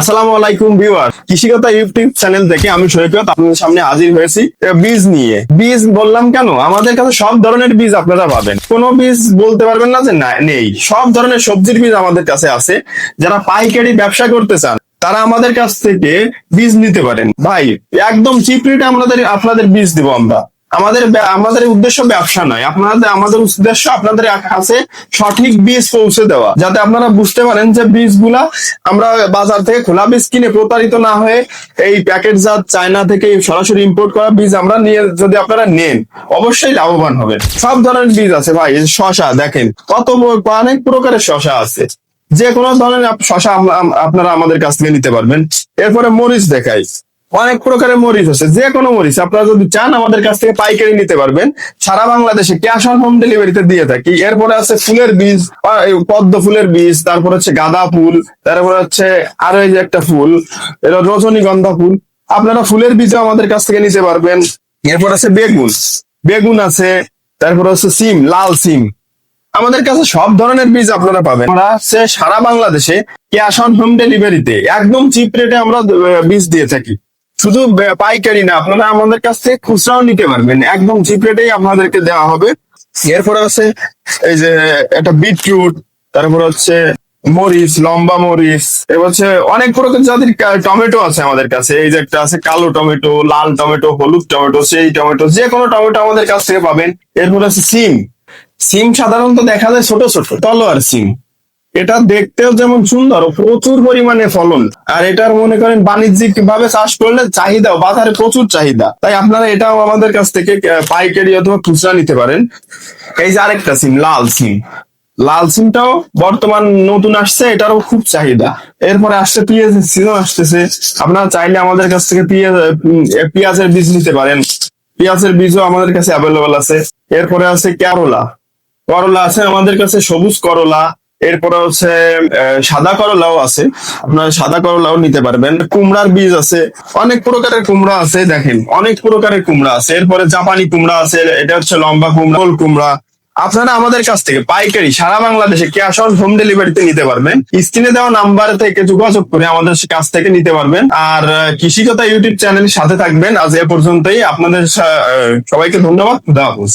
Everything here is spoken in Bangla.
আসসালামু আলাইকুম ভিউয়ার কৃষিকতা ইউটিউব চ্যানেল থেকে আমি সৈকত, আপনাদের সামনে হাজির হয়েছি বীজ নিয়ে। বীজ বললাম কেন? আমাদের কাছে সব ধরনের বীজ আপনারা পাবেন। কোনো বীজ বলতে পারবেন না যে না, নেই। সব ধরনের সবজির বীজ আমাদের কাছে আছে। যারা পাইকারি ব্যবসা করতে চান, তারা আমাদের কাছ থেকে বীজ নিতে পারেন। ভাই, একদম চিপ আমাদের, আপনাদের বীজ দিব আমরা। আমাদের আমাদের উদ্দেশ্য ব্যবসা নয়। আপনাদের, আমাদের উদ্দেশ্য আপনাদের কাছে সঠিক বীজ পৌঁছে দেওয়া। যাতে আপনারা বুঝতে পারেন যে বীজগুলা আমরা বাজার থেকে খোলা বীজ কিনে প্রতারিত না হয়ে এই প্যাকেটজাত চায়না থেকে সরাসরি ইম্পোর্ট করা বীজ আমরা নিয়ে, যদি আপনারা নেন, অবশ্যই লাভবান হবেন। সব ধরনের বীজ আছে ভাই শশা, দেখেন, কত অনেক প্রকারের শশা আছে। যে কোনো ধরনের শশা আপনারা আমাদের কাছ থেকে নিতে পারবেন। এরপরে মরিচ দেখাই। অনেক প্রকারের মরিচ আছে যে কোনো মরিচ। আপনারা যদি চান, আমাদের কাছ থেকে পাইকারি নিতে পারবেন। সারা বাংলাদেশে ক্যাশ অন হোম ডেলিভারিতে দিয়ে থাকি। এরপরে আছে ফুলের বীজ পদ্ম ফুলের বীজ, তারপর হচ্ছে গাঁদা ফুল, তারপর হচ্ছে আরও এই যে একটা ফুল, এটা রজনীগন্ধা ফুল। আপনারা ফুলের বীজও আমাদের কাছ থেকে নিতে পারবেন। এরপর আছে বেগুন। বেগুন আছে, তারপর হচ্ছে সিম, লাল সিম। আমাদের কাছে সব ধরনের বীজ আপনারা পাবেন। আমরা সারা বাংলাদেশে ক্যাশ অন হোম ডেলিভারিতে একদম চিপ রেটে আমরা বীজ দিয়ে থাকি। শুধু পাইকারি না, আপনারা আমাদের কাছ থেকে খুচরাও নিতে পারবেন। একদম চিপ রেটেই আপনাদেরকে দেওয়া হবে। এরপরে আছে এই যে একটা বিটরুট, তারপর হচ্ছে মরিচ, লম্বা মরিচ, এবার হচ্ছে অনেক প্রকার জাতির টমেটো আছে আমাদের কাছে। এই যে একটা আছে কালো টমেটো, লাল টমেটো, হলুদ টমেটো, সেই টমেটো, যে কোনো টমেটো আমাদের কাছ থেকে পাবেন। এরপর আছে সিম। সিম সাধারণত দেখা যায় ছোট ছোট, তলোয়ার সিম। এটা দেখতেও যেমন সুন্দর, প্রচুর পরিমাণে ফলন। আর এটার মনে করেন বাণিজ্যিক ভাবে চাষ করলে চাহিদা বাজারে প্রচুর চাহিদা। তাই আপনারা এটাও আমাদের কাছ থেকে পাইকারি অথবা খুচরা নিতে পারেন। এই যে আরেকটা সিম, লাল সিম। লাল সিমটাও বর্তমান নতুন আসছে, এটারও খুব চাহিদা। এরপরে আসছে পেঁয়াজের সিজন আসতেছে। আপনারা চাইলে আমাদের কাছ থেকে পেঁয়াজ পেঁয়াজের বীজ নিতে পারেন। পেঁয়াজের বীজও আমাদের কাছে অ্যাভেলেবল আছে। এরপরে আছে করলা করলা আছে আমাদের কাছে সবুজ করলা। এরপরে হচ্ছে সাদা করলাও আছে। আপনারা সাদা করলাও নিতে পারবেন। কুমড়ার বীজ আছে। অনেক প্রকারের কুমড়া আছে, দেখেন। অনেক প্রকারের কুমড়া আছে। এরপরে জাপানি কুমড়া আছে, এটা হচ্ছে লম্বা কুমড়া, গোল কুমড়া। আপনারা আমাদের কাছ থেকে পাইকারি সারা বাংলাদেশে ক্যাশ অন হোম ডেলিভারিতে নিতে পারবেন। স্ক্রিনে দেওয়া নাম্বার থেকে যোগাযোগ করে আমাদের কাছ থেকে নিতে পারবেন। আর কৃষিকতা ইউটিউব চ্যানেলের সাথে থাকবেন। আজ এ পর্যন্তই। আপনাদের সবাইকে ধন্যবাদ। খুদা হাফেজ।